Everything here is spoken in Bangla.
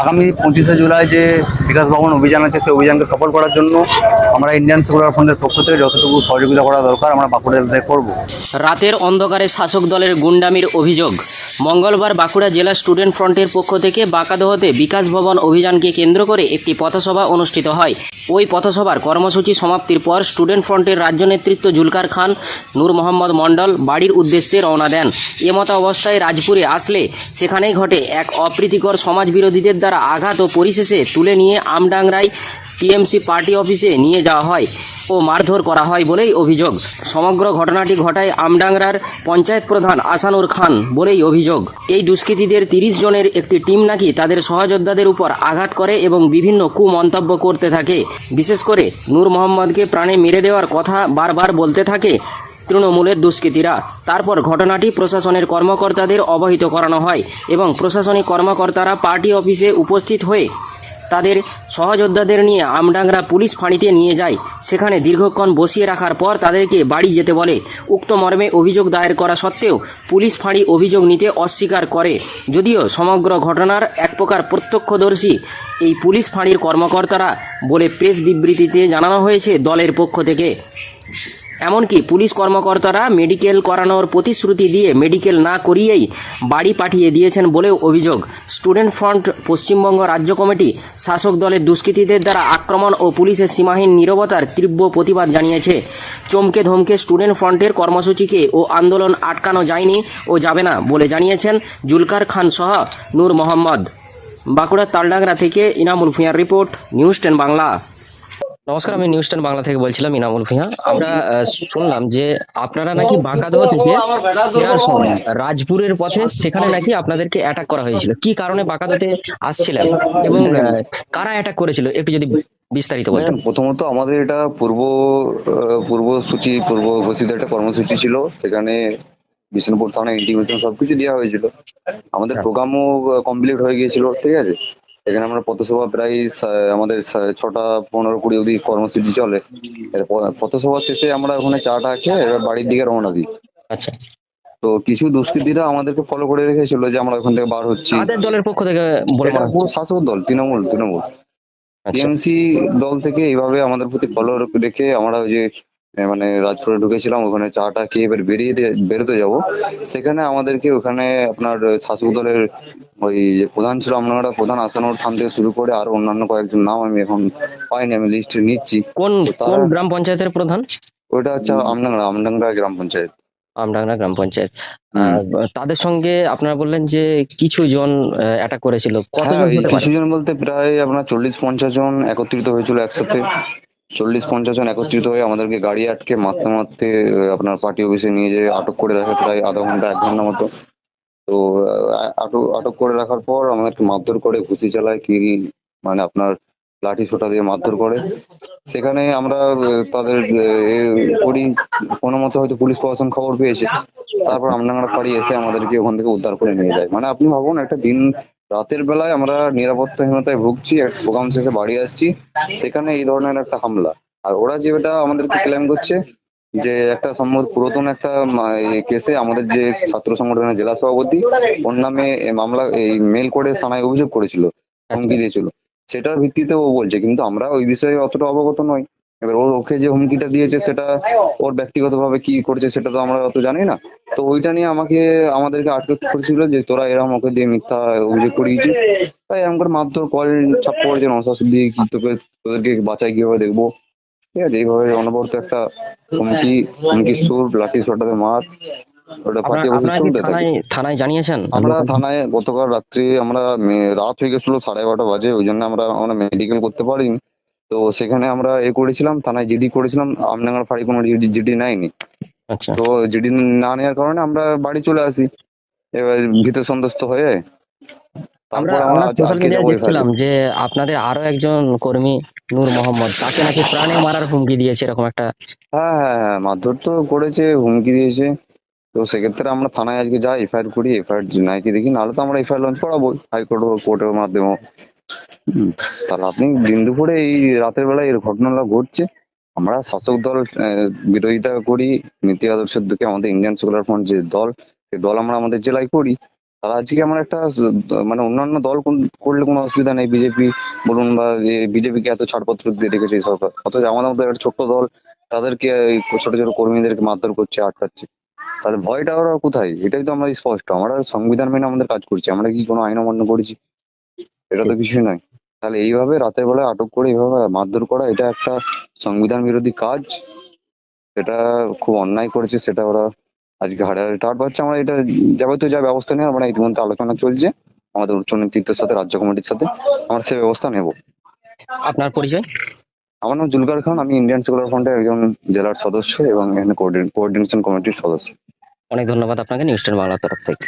আগামী পঁচিশে জুলাই যে বিকাশ ভবন অভিযান আছে, সেই অভিযানকে সফল করার জন্য আমরা ইন্ডিয়ান সেকুলার ফ্রন্টের পক্ষ থেকে যতটুকু সহযোগিতা করা দরকার আমরা বাঁকুড়া জেলায় করব। রাতের অন্ধকারে শাসক দলের গুন্ডামির অভিযোগ, মঙ্গলবার বাঁকুড়া জেলা স্টুডেন্ট ফ্রন্টের পক্ষ থেকে বাঁকাদহতে বিকাশ ভবন অভিযানকে কেন্দ্র করে একটি পথসভা অনুষ্ঠিত হয়। ওই পথসভার কর্মসূচি সমাপ্তির পর স্টুডেন্ট ফ্রন্টের রাজ্য নেতৃত্ব জুলকার খান, নূর মোহাম্মদ মণ্ডল বাড়ির উদ্দেশ্যে রওনা দেন। এমত অবস্থায় রাজপুরে আসলে সেখানেই ঘটে এক অপ্রীতিকর সমাজ বিরোধীদের দ্বারা আঘাত ও পরিশেষে তুলে নিয়ে আমডাংরায় টিএমসি পার্টি অফিসে নিয়ে যাওয়া হয় ও মারধর করা হয় বলেই অভিযোগ। সমগ্র ঘটনাটি ঘটায় আমডাংরার পঞ্চায়েত প্রধান আসানুর খান বলেই অভিযোগ। এই দুষ্কৃতীদের তিরিশ জনের একটি টিম নাকি তাদের সহযোদ্ধাদের উপর আঘাত করে এবং বিভিন্ন কুমন্তব্য করতে থাকে। বিশেষ করে নূর মোহাম্মদকে প্রাণে মেরে দেওয়ার কথা বারবার বলতে থাকে তৃণমূলের দুষ্কৃতীরা। তারপর ঘটনাটি প্রশাসনের কর্মকর্তাদের অবহিত করানো হয় এবং প্রশাসনিক কর্মকর্তারা পার্টি অফিসে উপস্থিত হয়ে তাদের সহযোদ্ধাদের নিয়ে আমডাংরা পুলিশ ফাঁড়িতে নিয়ে যায়। সেখানে দীর্ঘক্ষণ বসিয়ে রাখার পর তাদেরকে বাড়ি যেতে বলে। উক্ত মর্মে অভিযোগ দায়ের করা সত্ত্বেও পুলিশ ফাঁড়ি অভিযোগ নিতে অস্বীকার করে। যদিও সমগ্র ঘটনার এক প্রকার প্রত্যক্ষদর্শী এই পুলিশ ফাঁড়ির কর্মকর্তারা বলে প্রেস বিবৃতিতে জানানো হয়েছে দলের পক্ষ থেকে। এমনকি পুলিশ কর্মকর্তারা মেডিকেল করানোর প্রতিশ্রুতি দিয়ে মেডিকেল না করিয়েই বাড়ি পাঠিয়ে দিয়েছেন বলেও অভিযোগ। স্টুডেন্ট ফ্রন্ট পশ্চিমবঙ্গ রাজ্য কমিটি শাসক দলের দুষ্কৃতীদের দ্বারা আক্রমণ ও পুলিশের সীমাহীন নীরবতার তীব্র প্রতিবাদ জানিয়েছে। চমকে ধমকে স্টুডেন্ট ফ্রন্টের কর্মসূচিকে ও আন্দোলন আটকানো যায়নি ও যাবে না বলে জানিয়েছেন জুলকার খান সহ নূর মোহাম্মদ। বাঁকুড়ার তালডাংরা থেকে ইনামুল ভূঁইয়ার রিপোর্ট, নিউজ টেন বাংলা। নমস্কার আমি নিউজ টেন বাংলা থেকে বলছিলাম ইনামুল ভূঁইয়া। আমরা শুনলাম যে আপনারা নাকি বাঁকাদহ থেকে ফেরার সময় রাজপুরের পথে সেখানে নাকি আপনাদেরকে অ্যাটাক করা হয়েছিল। কি কারণে বাঁকাদহতে আসছিলেন এবং কারা অ্যাটাক করেছিল? একটু যদি বিস্তারিত বলতেন। হ্যাঁ, প্রথমত আমাদের এটা পূর্ব পূর্বসূচি পূর্ব ঘোষিত একটা কর্মসূচি ছিল। সেখানে বিষ্ণুপুর থানায় ইন্টিমেশন সবকিছু দেওয়া হয়েছিল। আমাদের আচ্ছা। প্রোগ্রামও কমপ্লিট হয়ে গিয়েছিল ঠিক আছে? এখানে আমরা পথসভা প্রায় আমাদের ছটা পনেরো কুড়ি অবধি কর্মসূচি চলে। পথসভা শেষে আমরা ওখানে চাটা খেয়ে এবার বাড়ির দিকে রওনা দিই। আচ্ছা। তো কিছু দুষ্কৃতীরা আমাদেরকে ফলো করে রেখেছিল যে আমরা ওখান থেকে বার হচ্ছি। দলের পক্ষ থেকে এটা পুরো শাসক দল তৃণমূল তৃণমূল। আচ্ছা। টিএমসি দল থেকে এইভাবে আমাদের প্রতি ফলো রেখে আমরা ওই যে মানে রাজপুরে ঢুকেছিলাম ওখানে চাটা খেয়ে এবার বেরিয়ে বেরোতে যাব। সেখানে আমাদেরকে ওখানে আপনার শাসক দলের ওই যে প্রধান ছিল আমরা প্রধান আসানোর খান থেকে শুরু করে আর অন্যান্য কয়েকজন নাম আমি এখন পাইনি আমি লিস্টে নিচ্ছি। কোন কোন গ্রাম পঞ্চায়েতের প্রধান? ওইটা হচ্ছে আমডাংরা আমডাংরা গ্রাম পঞ্চায়েত। আমডাংরা গ্রাম পঞ্চায়েত। তাদের সঙ্গে আপনারা বললেন যে কিছু জন অ্যাটাক করেছিল। কতজন হ্যাঁ পারে? কিছুজন বলতে প্রায় আপনার চল্লিশ পঞ্চাশ জন একত্রিত হয়েছিল একসাথে। চল্লিশ, পঞ্চাশ জন একত্রিত হয়ে আমাদেরকে গাড়ি আটকে মারতে মারতে আপনার পার্টি অফিসে নিয়ে যেয়ে আটক করে রাখে প্রায় আধা ঘণ্টা, এক ঘণ্টা মতো। তো আটক আটক করে রাখার পর আমাদেরকে মারধর করে, ঘুষি চালায় কি মানে আপনার লাঠি ছোটা দিয়ে মারধর করে। সেখানে আমরা তাদের করি কোনো মতো হয়তো পুলিশ প্রশাসন খবর পেয়েছে। তারপর আমডাঙ্গা পাড়ি এসে আমাদেরকে ওখান থেকে উদ্ধার করে নিয়ে যায়। মানে আপনি ভাবুন, একটা দিন রাতের বেলায় আমরা নিরাপত্তাহীনতায় ভুগছি একটা প্রোগ্রাম শেষে বাড়ি আসছি। সেখানে এই ধরনের একটা হামলা। আর ওরা যেটা আমাদেরকে ক্লেম করছে, যে একটা সম্ভবত পুরাতন একটা কেসে আমাদের যে ছাত্র সংগঠনের জেলা সভাপতি, ওর নামে মামলা এই মেল করে থানায় অভিযোগ করেছিল, হুমকি দিয়েছিল। সেটার ভিত্তিতে ও বলছে, কিন্তু আমরা ওই বিষয়ে অতটা অবগত নই। এবার ওর ওকে যে হুমকিটা দিয়েছে সেটা ওর ব্যক্তিগতভাবে কি করছে সেটা তো আমরা অত জানি না। তো ওইটা নিয়ে আমাকে আমাদেরকে আটকে করেছিল যে তোরা এরকম ওকে দিয়ে মিথ্যা অভিযোগ করিয়েছিস। তাই এরকম করে মারধর কল ছাপ করেছে নশাস দিয়ে কি তোকে তোদেরকে বাঁচাই কীভাবে দেখব? ঠিক আছে এইভাবে অনবরত একটা হুমকি হুমকি সুর লাঠি ছোটাতে মার। ওটা চলতে থাকে। থানায় থানায় জানিয়েছেন? আমরা থানায় গতকাল রাত্রি আমরা রাত হয়ে গেছিল সাড়ে এগারোটা বাজে ওই জন্য আমরা আমরা মেডিকেল করতে পারিনি। তো সেখানে আমরা এ করেছিলাম থানায় জিডি করেছিলাম আমডাঙ্গার ফাঁড়ি কোনো জিডি জিডি নেয়নি। আচ্ছা। তো জিডি না নেওয়ার কারণে আমরা বাড়ি চলে আসি। এবার ভীত সন্তুষ্ট হয়ে আমরা আমরা সোশ্যাল মিডিয়ায় দেখছিলাম যে আপনাদের আরও একজন কর্মী নূর মোহাম্মদ তাকে নাকি প্রাণে মারার হুমকি দিয়েছে এরকম একটা। হ্যাঁ হ্যাঁ হ্যাঁ মারধর তো করেছে হুমকি দিয়েছে। তো সেক্ষেত্রে আমরা থানায় আজকে যাই এফআইআর করি এফআইআর নাইকে দেখি নাহলে তো আমরা এফআইআর লঞ্চ করাবো হাইকোর্ট হোক কোর্টের মাধ্যমে তাহলে আপনি দিন দুপুরে এই রাতের বেলায় এর ঘটনাটা ঘটছে। আমরা শাসক দল বিরোধিতা করি। নীতি আদর্শের দিকে আমাদের ইন্ডিয়ান সেকুলার ফ্রন্ট যে দল সেই দল আমরা আমাদের জেলায় করি। তারা আজকে আমার একটা মানে অন্যান্য দল কোন- করলে কোনো অসুবিধা নেই। বিজেপি বলুন বা যে বিজেপিকে এত ছাড়পত্র দিয়ে রেখেছে এই সরকার। অথচ আমাদের মতো একটা ছোট্ট দল তাদেরকে ছোট ছোট কর্মীদেরকে মারধর করছে আটকাচ্ছে। তাহলে ভয়টা ওরা কোথায়? এটাই তো আমাদের স্পষ্ট। আমরা সংবিধান মেনে আমাদের কাজ করছি। আমরা কি কোনো আইন অমান্য করেছি? এটা তো কিছুই নয়। তাহলে এইভাবে রাতের বেলায় আটক করে এইভাবে মারধর করা এটা একটা সংবিধান বিরোধী কাজ। সেটা খুব অন্যায় করেছে সেটা ওরা আজকে হাড়ে হাড়ে টাট পাচ্ছে আমরা এটা যাবতীয় যা ব্যবস্থা নেই আমরা ইতিমধ্যে আলোচনা চলছে আমাদের উচ্চ নেতৃত্বের সাথে রাজ্য কমিটির সাথে। আমরা সে ব্যবস্থা নেব। আপনার পরিচয়? আমার নাম জুলকার খান আমি ইন্ডিয়ান সেকুলার ফ্রন্টের একজন জেলার সদস্য এবং এখানে কোঅর্ডিনেশন কমিটির সদস্য। অনেক ধন্যবাদ আপনাকে নিউজ টেন বাংলার তরফ থেকে।